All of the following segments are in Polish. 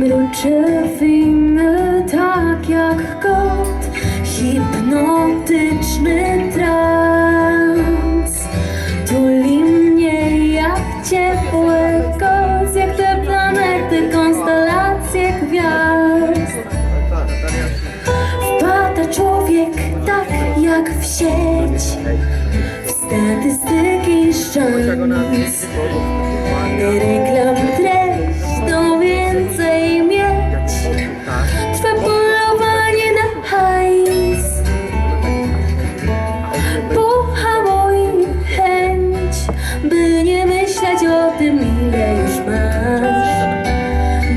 Mruczewiny tak jak kot Hipnotyczny trans. Tuli mnie jak ciepły koc Jak te planety, konstelacje gwiazd. Wpada człowiek tak jak w sieć W statystyki szans Pohamuj chęć By nie myśleć o tym ile już masz.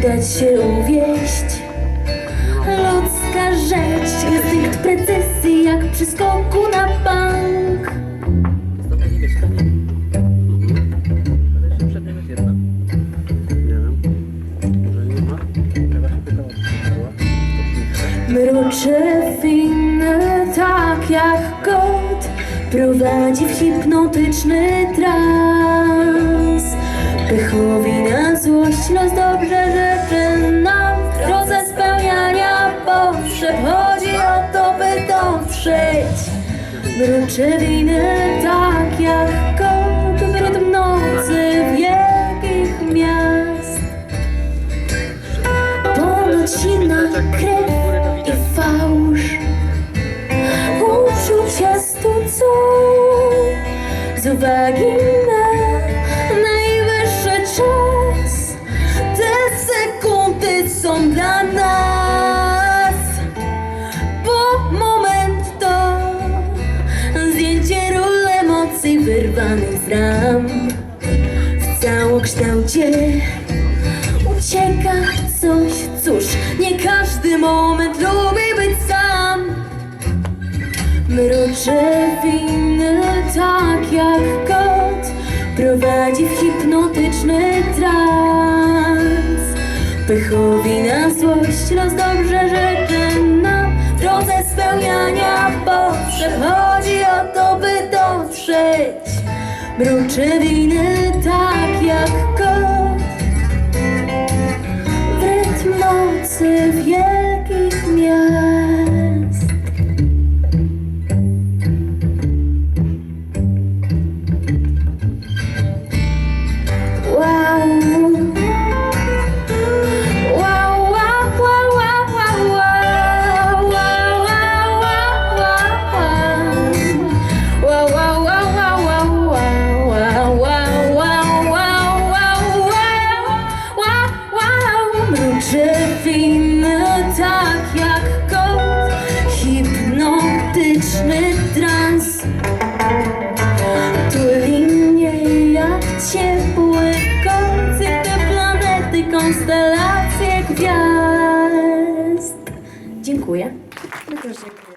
Dać się uwieść Ludzka rzecz Instynkt precyzji jak przy skoku na bank. Mruczewiny tak jak kot Prowadzi w hipnotyczny trans. Pychowi na złość los dobrze rzeczy nam W drodze spełniania potrzeb. Chodzi o to by dotrzeć. Mruczewiny tak jak kot W rytm nocy wielkich miast. Ponoć inna krew i fałsz Z uwagi na najwyższy czas. Te sekundy są dla nas. Bo moment to Zdjęcie ról emocji wyrwanych z ram. W całokształcie ucieka coś. Cóż, nie każdy moment lubi być sam. Mruczewiny tak jak kot Prowadzi w hipnotyczny trans. Pychowi na złość los dobrze życzy nam drodze spełniania potrzeb Chodzi o to by dotrzeć. Mruczewiny tak jak kot w rytm nocy wielkich hipnotyczny trans. Tuli mnie jak ciepły koc, jak te planety, konstelacje gwiazd. Dziękuję. Też dziękujemy.